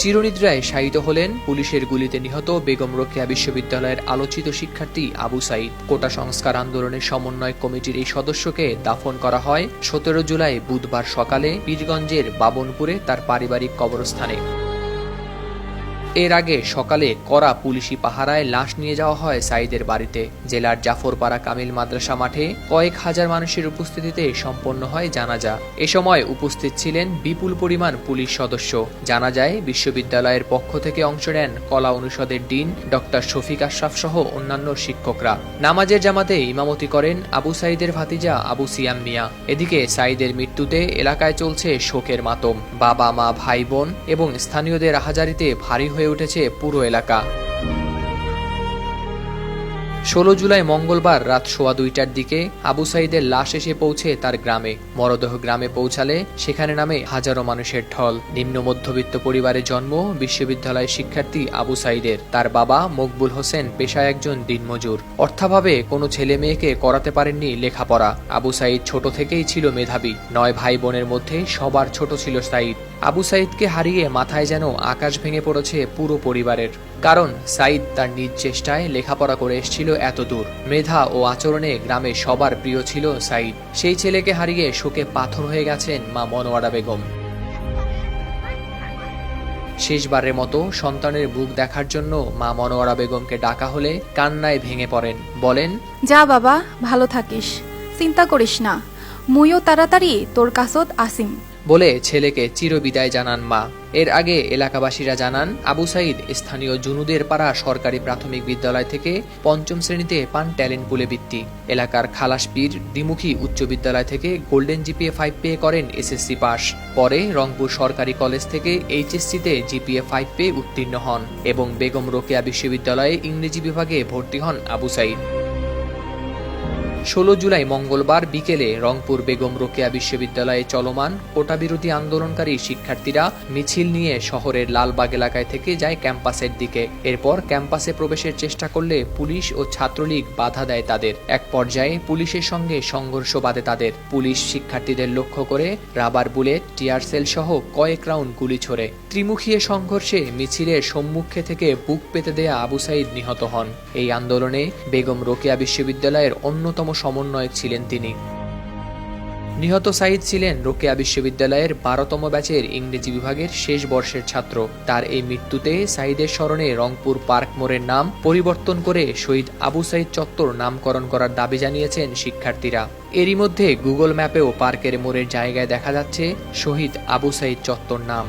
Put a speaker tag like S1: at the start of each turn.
S1: চিরনিদ্রায় শায়িত হলেন পুলিশের গুলিতে নিহত বেগম রোকেয়া বিশ্ববিদ্যালয়ের আলোচিত শিক্ষার্থী আবু সাইদ। কোটা সংস্কার আন্দোলনের সমন্বয় কমিটির এই সদস্যকে দাফন করা হয় সতেরো জুলাই বুধবার সকালে পীরগঞ্জের বাবনপুরে তার পারিবারিক কবরস্থানে। এর আগে সকালে করা পুলিশি পাহারায় লাশ নিয়ে যাওয়া হয় সাইদের বাড়িতে। জেলার জাফরপাড়া কামিল মাদ্রাসা মাঠে কয়েক হাজার মানুষের উপস্থিতিতে সম্পন্ন হয় জানাজা। এ সময় উপস্থিত ছিলেন বিপুল পরিমাণ পুলিশ সদস্য। জানা যায় বিশ্ববিদ্যালয়ের পক্ষ থেকে অংশ নেন কলা অনুষদের ডিন ডক্টর শফিক আশরাফ সহ অন্যান্য শিক্ষকরা। নামাজের জামাতে ইমামতি করেন আবু সাইদের ভাতিজা আবু সিয়াম মিয়া। এদিকে সাইদের মৃত্যুতে এলাকায় চলছে শোকের মাতম। বাবা, মা, ভাই, বোন এবং স্থানীয়দের আহাজারিতে ভারী হয়ে উঠেছে পুরো এলাকা। ষোলো জুলাই মঙ্গলবার রাত সোয়া দুইটার দিকে আবু সাইদের লাশ এসে পৌঁছে তার গ্রামে। মরদেহ গ্রামে পৌঁছালে সেখানে নামে হাজারো মানুষের ঢল। নিম্ন মধ্যবিত্ত পরিবারে জন্ম বিশ্ববিদ্যালয়ের শিক্ষার্থী আবু সাইদের। তার বাবা মকবুল হোসেন পেশায় একজন দিনমজুর। অর্থাভাবে কোনো ছেলে মেয়েকে করাতে পারেননি লেখাপড়া। আবু সাইদ ছোট থেকেই ছিল মেধাবী। নয় ভাই বোনের মধ্যে সবার ছোট ছিল সাইদ। আবু সাইদকে হারিয়ে মাথায় যেন আকাশ ভেঙে পড়েছে পুরো পরিবারের। কারণ সাইদ তার নিজ চেষ্টায় লেখাপড়া করে এসেছিল এত দূর মেধা ও আচরণে গ্রামে সবার প্রিয় ছিল সাইদ সেই ছেলেকে হারিয়ে শোকে পাথর হয়ে গেছেন মা মনোয়ারা বেগম। শেষবারের মতো সন্তানের বুক দেখার জন্য মা মনোয়ারা বেগমকে ডাকা হলে কান্নায় ভেঙে পড়েন। বলেন,
S2: যা বাবা, ভালো থাকিস। চিন্তা করিস না। মুইও তাড়াতাড়ি তোর কাছত আসিম।
S1: বলে ছেলেকে চিরবিদায় জানান মা। এর আগে এলাকাবাসীরা জানান, আবু সাইদ স্থানীয় জুনুদের পাড়া সরকারি প্রাথমিক বিদ্যালয় থেকে পঞ্চম শ্রেণীতে পান ট্যালেন্ট পুলে বৃত্তি। এলাকার খালাসপীর দ্বিমুখী উচ্চ বিদ্যালয় থেকে গোল্ডেন জিপিএ ফাইভ পেয়ে করেন এসএসসি পাস। পরে রংপুর সরকারি কলেজ থেকে এইচএসসিতে জিপিএ ফাইভ পেয়ে উত্তীর্ণ হন এবং বেগম রোকেয়া বিশ্ববিদ্যালয়ে ইংরেজি বিভাগে ভর্তি হন আবু সাইদ ষোলো জুলাই মঙ্গলবার বিকেলে রংপুর বেগম রোকেয়া বিশ্ববিদ্যালয়ে চলমান কোটা বিরোধী আন্দোলনকারী শিক্ষার্থীরা মিছিল নিয়ে শহরের লালবাগ এলাকায় থেকে যায় ক্যাম্পাসের দিকে। এরপর ক্যাম্পাসে প্রবেশের চেষ্টা করলে পুলিশ ও ছাত্রলীগ বাধা দেয় তাদের। এক পর্যায়ে পুলিশের সঙ্গে সংঘর্ষ বাধে তাদের। পুলিশ শিক্ষার্থীদের লক্ষ্য করে রাবার বুলেট, টিয়ার সেল সহ কয়েক রাউন্ড গুলি ছোড়ে। ত্রিমুখী সংঘর্ষে মিছিলের সম্মুখে থেকে বুক পেতে দেয়া আবু সাইদ নিহত হন। এই আন্দোলনে বেগম রোকেয়া বিশ্ববিদ্যালয়ের অন্যতম সমন্বয়ক ছিলেন তিনি। নিহত সাইদ ছিলেন রোকেয়া বিশ্ববিদ্যালয়ের বারোতম ব্যাচের ইংরেজি বিভাগের শেষ বর্ষের ছাত্র। তার এই মৃত্যুতে সাইদের স্মরণে রংপুর পার্ক মোড়ের নাম পরিবর্তন করে শহীদ আবু সাইদ চত্বর নামকরণ করার দাবি জানিয়েছেন শিক্ষার্থীরা। এরই মধ্যে গুগল ম্যাপেও পার্কের মোড়ের জায়গায় দেখা যাচ্ছে শহীদ আবু সাইদ চত্বর নাম।